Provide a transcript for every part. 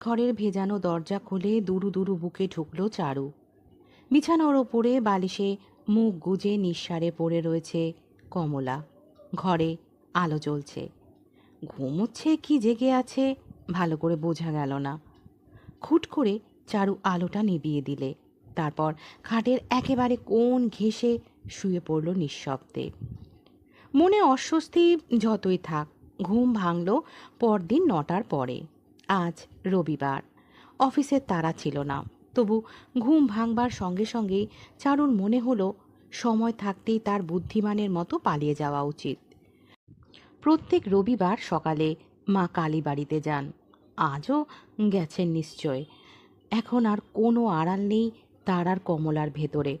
ঘরের ভেজানো দরজা খুলে দুরু দুরু বুকে ঢুকলো চারু। বিছানার ওপরে বালিশে মুখ গুজে নিঃসারে পড়ে রয়েছে কমলা। ঘরে আলো জ্বলছে। ঘুমোচ্ছে কি জেগে আছে ভালো করে বোঝা গেল না। খুট করে চারু আলোটা নিভিয়ে দিলে। তারপর খাটের একেবারে কোণ ঘেঁষে শুয়ে পড়ল নিঃশব্দে। মনে অস্বস্তি যতই থাক, ঘুম ভাঙল পরদিন নটার পরে। আজ রবিবার। অফিসের তারা ছিল না। তবু ঘুম ভাঙবার সঙ্গে সঙ্গেই চারুর মনে হলো, সময় থাকতেই তার বুদ্ধিমানের মতো পালিয়ে যাওয়া উচিত। প্রত্যেক রবিবার সকালে মা কালী বাড়িতে যান। আজও গেছেন নিশ্চয়। এখন আর কোনো আড়াল নেই তার আর কমলার ভেতরে।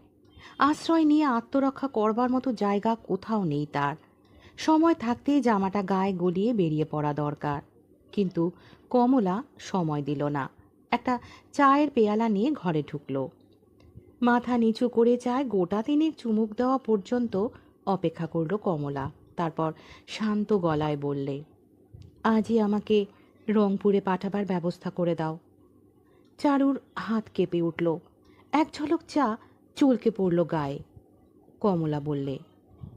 আশ্রয় নিয়ে আত্মরক্ষা করবার মতো জায়গা কোথাও নেই তার। সময় থাকতেই জামাটা গায়ে গলিয়ে বেরিয়ে পড়া দরকার। কিন্তু কমলা সময় দিল না। একটা চায়ের পেয়ালা নিয়ে ঘরে ঢুকল। মাথা নিচু করে চায় গোটা তিনেক চুমুক দেওয়া পর্যন্ত অপেক্ষা করল কমলা। তারপর শান্ত গলায় বললে, আজই আমাকে রংপুরে পাঠাবার ব্যবস্থা করে দাও। চারুর হাত কেঁপে উঠল। এক ঝলক চা চলকে পড়ল গায়ে। কমলা বললে,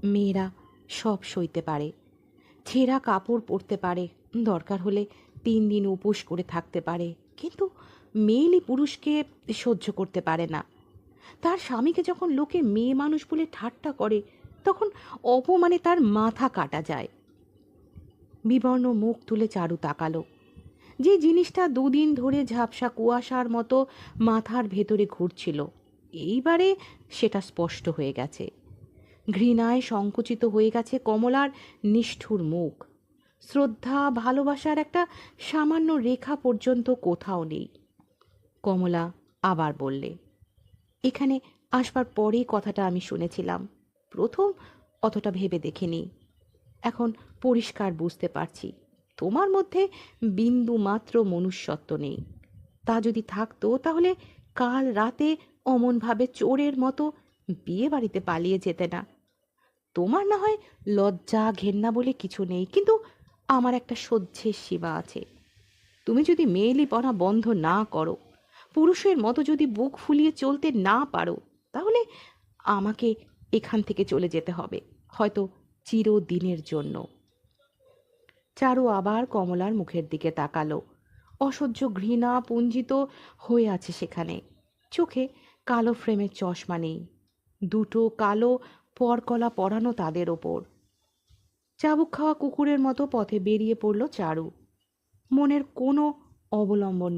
মেয়েরা সব সইতে পারে। ছেঁড়া কাপড় পরতে পারে। দরকার হলে তিন দিন উপোস করে থাকতে পারে। কিন্তু মেয়েলি পুরুষকে সহ্য করতে পারে না। তার স্বামীকে যখন লোকে মেয়ে মানুষ বলে ঠাট্টা করে, তখন অপমানে তার মাথা কাটা যায়। বিবর্ণ মুখ তুলে চারু তাকালো। যে জিনিসটা দুদিন ধরে ঝাপসা কুয়াশার মতো মাথার ভেতরে ঘুরছিল, এইবারে সেটা স্পষ্ট হয়ে গেছে। ঘৃণায় সংকুচিত হয়ে গেছে কমলার নিষ্ঠুর মুখ। শ্রদ্ধা, ভালোবাসার একটা সামান্য রেখা পর্যন্ত কোথাও নেই। কমলা আবার বললে, এখানে আসবার পরেই কথাটা আমি শুনেছিলাম। প্রথম অতটা ভেবে দেখিনি। এখন পরিষ্কার বুঝতে পারছি। তোমার মধ্যে বিন্দু মাত্র মনুষ্যত্ব নেই। তা যদি থাকতো, তাহলে কাল রাতে অমনভাবে চোরের মতো বিয়ে বাড়িতে পালিয়ে যেতে না। তোমার না হয় লজ্জা, ঘেন্না বলে কিছু নেই, কিন্তু আমার একটা সহ্যের সীমা আছে। তুমি যদি মেয়েলি মেয়েলিপনা বন্ধ না করো, পুরুষের মতো যদি বুক ফুলিয়ে চলতে না পারো, তাহলে আমাকে এখান থেকে চলে যেতে হবে, হয়তো চিরদিনের জন্য। চারু আবার কমলার মুখের দিকে তাকালো। অসহ্য ঘৃণা পুঞ্জিত হয়ে আছে সেখানে। চোখে কালো ফ্রেমের চশমা নেই। দুটো কালো পরকলা পরানো তাদের ওপর। চাবুক খাওয়া কুকুরের মতো পথে বেরিয়ে পড়ল চারু। মনের কোনো অবলম্বন